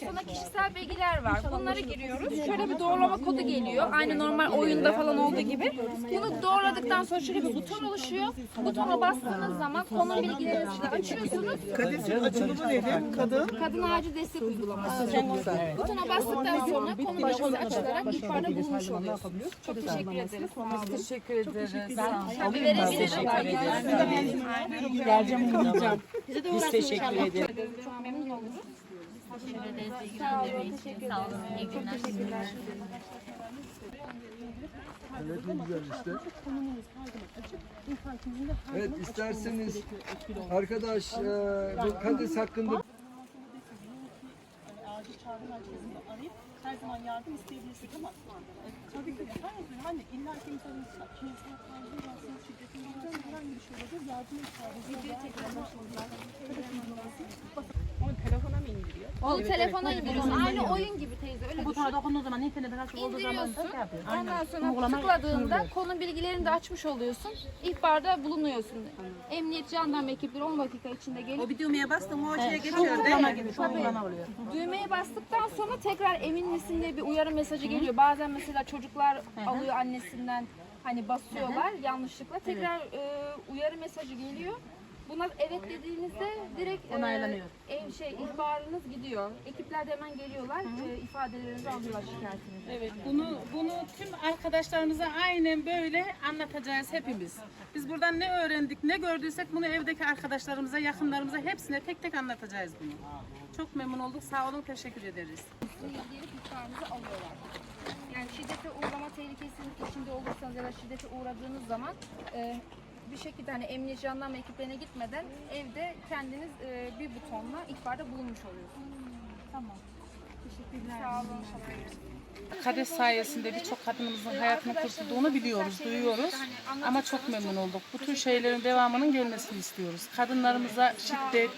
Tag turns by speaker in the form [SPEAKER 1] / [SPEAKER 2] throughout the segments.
[SPEAKER 1] Sana kişisel bilgiler var. Bunları giriyoruz. Şöyle bir doğrulama kodu geliyor. Aynı normal oyunda falan olduğu gibi. Bunu doğruladıktan sonra şöyle bir buton oluşuyor. Butona bastığınız zaman konu bilgilerinizi açıyorsunuz.
[SPEAKER 2] Kadesin açılımı nedir? Kadın
[SPEAKER 1] Kadın ağacı destek uygulaması. Butona bastıktan sonra konu bilgisi açılarak ihbarda bulunmuş oluyorsunuz. Çok teşekkür ederiz. Olun.
[SPEAKER 3] Teşekkür ederiz.
[SPEAKER 1] Tabii verebilirim.
[SPEAKER 3] Geleceğim bulacağım. Biz teşekkür ederiz.
[SPEAKER 1] Çok memnun oluruz.
[SPEAKER 4] Teşekkür ederiz ilgilendirdiğiniz için. Sağ olun. İyi günler.
[SPEAKER 5] Evet ne güzel işte. Evet isterseniz arkadaş e, bu kades hakkında
[SPEAKER 2] çağrı merkezinde arayıp her zaman yardım isteyebilirsiniz ama tabii ki her gün hani illa ki insanın rahatsız şiddetin herhangi bir şey olabilir yardım ihtiyacı tekrar Ama telefona indiriyor?
[SPEAKER 1] Onu telefona indiriyorsun. Aynı oyun gibi teyze. Öyle
[SPEAKER 6] Bu
[SPEAKER 1] düşün.
[SPEAKER 6] tarafa dokunduğu zaman internetten açık olduğu zaman
[SPEAKER 1] İndiriyorsun.
[SPEAKER 6] şey yapıyor.
[SPEAKER 1] Ondan sonra tıkladığında konu bilgilerini de açmış oluyorsun. İhbarda bulunuyorsun. Emniyet jandarma ekipleri 10 dakika içinde
[SPEAKER 7] O
[SPEAKER 1] gelip
[SPEAKER 7] bir düğmeye bastım o şeye
[SPEAKER 6] Evet,
[SPEAKER 7] geçiyor değil
[SPEAKER 6] uygulama
[SPEAKER 7] mi?
[SPEAKER 6] gibi, şu uygulama oluyor.
[SPEAKER 1] düğmeye bastıktan sonra tekrar emin misin diye bir uyarı mesajı geliyor. Bazen mesela çocuklar alıyor annesinden hani basıyorlar yanlışlıkla. Tekrar e, uyarı mesajı geliyor. Buna evet dediğinizde direkt e,
[SPEAKER 6] Onaylanıyor.
[SPEAKER 1] ev şey ihbarınız gidiyor. Ekipler de hemen geliyorlar. E, ifadelerinizi alıyorlar şikayetinizi.
[SPEAKER 8] Evet, bunu bunu tüm arkadaşlarımıza aynen böyle anlatacağız hepimiz. Biz buradan ne öğrendik, ne gördüysek bunu evdeki arkadaşlarımıza, yakınlarımıza hepsine tek tek anlatacağız bunu. Çok memnun olduk. Sağ olun, teşekkür ederiz.
[SPEAKER 1] gelip ihbarınızı alıyorlar. Yani şiddete uğrama tehlikesinin içinde olursanız ya da şiddete uğradığınız zaman e, bir şekilde hani emniyet jandarma ekiplerine gitmeden evde kendiniz e, bir butonla ihbarda bulunmuş oluyorsunuz. Tamam. Teşekkürler.
[SPEAKER 8] Kades sayesinde birçok kadınımızın hayatını kurtulduğunu biliyoruz, duyuyoruz. Ama çok memnun olduk. Bu tür şeylerin devamının gelmesini istiyoruz. Kadınlarımıza şiddet,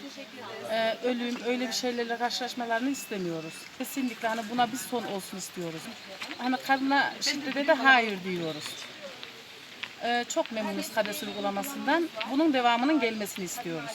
[SPEAKER 8] e, ölüm, öyle bir şeylerle karşılaşmalarını istemiyoruz. Kesinlikle hani buna bir son olsun istiyoruz. Hani kadına şiddete de hayır diyoruz. E, çok memnunuz Kades uygulamasından. Bunun devamının gelmesini istiyoruz.